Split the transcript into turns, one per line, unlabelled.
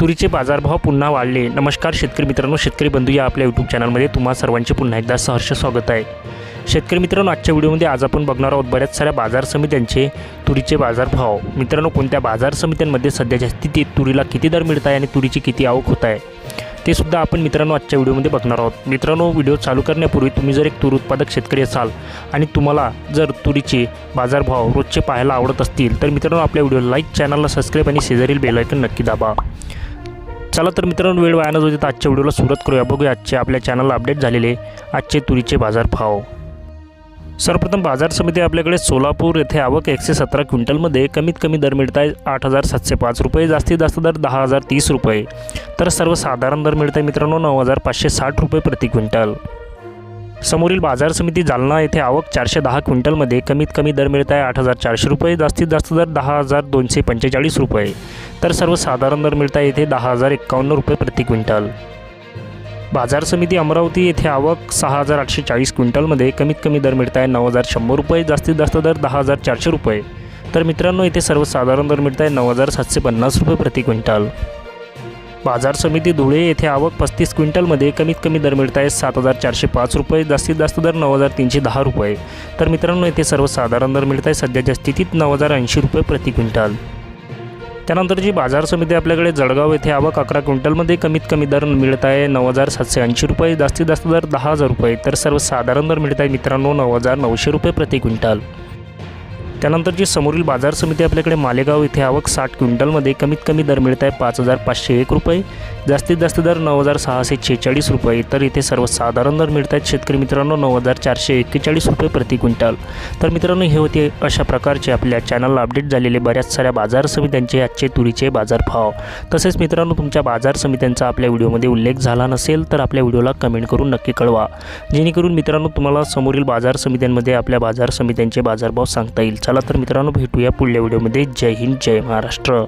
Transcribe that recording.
तुरीचे बाजारभाव पुन्हा वाढले. नमस्कार शेतकरी मित्रांनो शेतकरी बंधू या आपल्या यूट्यूब चॅनलमध्ये तुम्हा सर्वांचे पुन्हा एकदा सहर्ष स्वागत आहे. शेतकरी मित्रांनो आजच्या व्हिडिओमध्ये आज आपण बघणार आहोत बऱ्याच साऱ्या बाजार समित्यांचे तुरीचे बाजारभाव. मित्रांनो कोणत्या बाजार समित्यांमध्ये सध्याच्या स्थितीत तुरीला किती दर मिळत आहे आणि तुरीची किती आवक होत आहे ते सुद्धा आपण मित्रांनो आजच्या व्हिडिओमध्ये बघणार आहोत. मित्रांनो व्हिडिओ चालू करण्यापूर्वी तुम्ही जर एक तूर उत्पादक शेतकरी असाल आणि तुम्हाला जर तुरीचे बाजारभाव रोजचे पाहायला आवडत असतील तर मित्रांनो आपल्या व्हिडिओ लाईक चॅनलला सबस्क्राईब आणि शेजारील बेलायकन नक्की दाबा. चला तर मित्रांनो वेळ वाया न आजच्या व्हिडिओला सुरुवात करूया. बघूया आजचे आपल्या चॅनलला अपडेट झालेले आजचे तुरीचे बाजारभाव. सर्वप्रथम बाजार समिती आपल्याकडे सोलापूर येथे आवक एकशे सतरा क्विंटलमध्ये कमीत कमी दर मिळत आहे आठ हजार सातशे पाच रुपये जास्तीत जास्त दर दहा हजार तीस रुपये. तर सर्वसाधारण दर मिळत आहे मित्रांनो नऊ हजार पाचशे साठ रुपये प्रति क्विंटल. समोरील बाजार समिती जालना येथे आवक चारशे दहा क्विंटलमध्ये कमीत कमी दर मिळत आहे आठ हजार चारशे रुपये जास्तीत जास्त दर दहा हजार दोनशे पंचेचाळीस रुपये. तर सर्वसाधारण दर मिळत आहे येथे दहा हजार एक्कावन्न रुपये प्रति क्विंटल. बाजार समिती अमरावती येथे आवक सहा हजार आठशे चाळीस क्विंटलमध्ये कमीत कमी दर मिळत आहे नऊ हजार शंभर रुपये जास्तीत जास्त दर दहा हजार चारशे रुपये. तर मित्रांनो इथे सर्वसाधारण दर मिळत आहे नऊ हजार सातशे पन्नास रुपये प्रति क्विंटल. बाजार समिती धुळे येथे आवक पस्तीस क्विंटलमध्ये कमीत कमी दर मिळत आहे. सात हजार चारशे पाच रुपये जास्तीत जास्त दर नऊ हजार तीनशे दहा रुपये. तर मित्रांनो येथे सर्वसाधारण दर मिळत आहे. सध्याच्या स्थितीत नऊ हजार ऐंशी रुपये प्रति क्विंटल. त्यानंतर जी बाजार समिती आपल्याकडे जळगाव येथे आवक अकरा क्विंटलमध्ये कमीत कमी दर मिळत आहे. नऊ हजार सातशे ऐंशी रुपये जास्तीत जास्त दर दहा हजार रुपये. तर सर्वसाधारण दर मिळत आहे मित्रांनो नऊ हजार नऊशे रुपये प्रति क्विंटल. त्यानंतर जी समोरील बाजार समिती आपल्याकडे मालेगाव येथे आवक साठ क्विंटलमध्ये कमीत कमी दर मिळत आहे पाच हजार पाचशे एक रुपये जास्तीत जास्त दर नऊ हजार सहाशे छेचाळीस रुपये. तर इथे सर्वसाधारण दर मिळत आहेत. शेतकरी मित्रांनो नऊ हजार चारशे एक्केचाळीस रुपये प्रति क्विंटल. तर मित्रांनो हे होते अशा प्रकारचे आपल्या चॅनलला अपडेट झालेले बऱ्याच साऱ्या बाजार समित्यांचे आजचे तुरीचे बाजारभाव. तसेच मित्रांनो तुमच्या बाजार समित्यांचा आपल्या व्हिडिओमध्ये उल्लेख झाला नसेल तर आपल्या व्हिडिओला कमेंट करून नक्की कळवा. जेणेकरून मित्रांनो तुम्हाला समोरील बाजार समित्यांमध्ये आपल्या बाजार समित्यांचे बाजारभाव सांगता येईल. चला तर मित्रांनो भेटूया पुढल्या व्हिडिओमध्ये. जय हिंद जय महाराष्ट्र.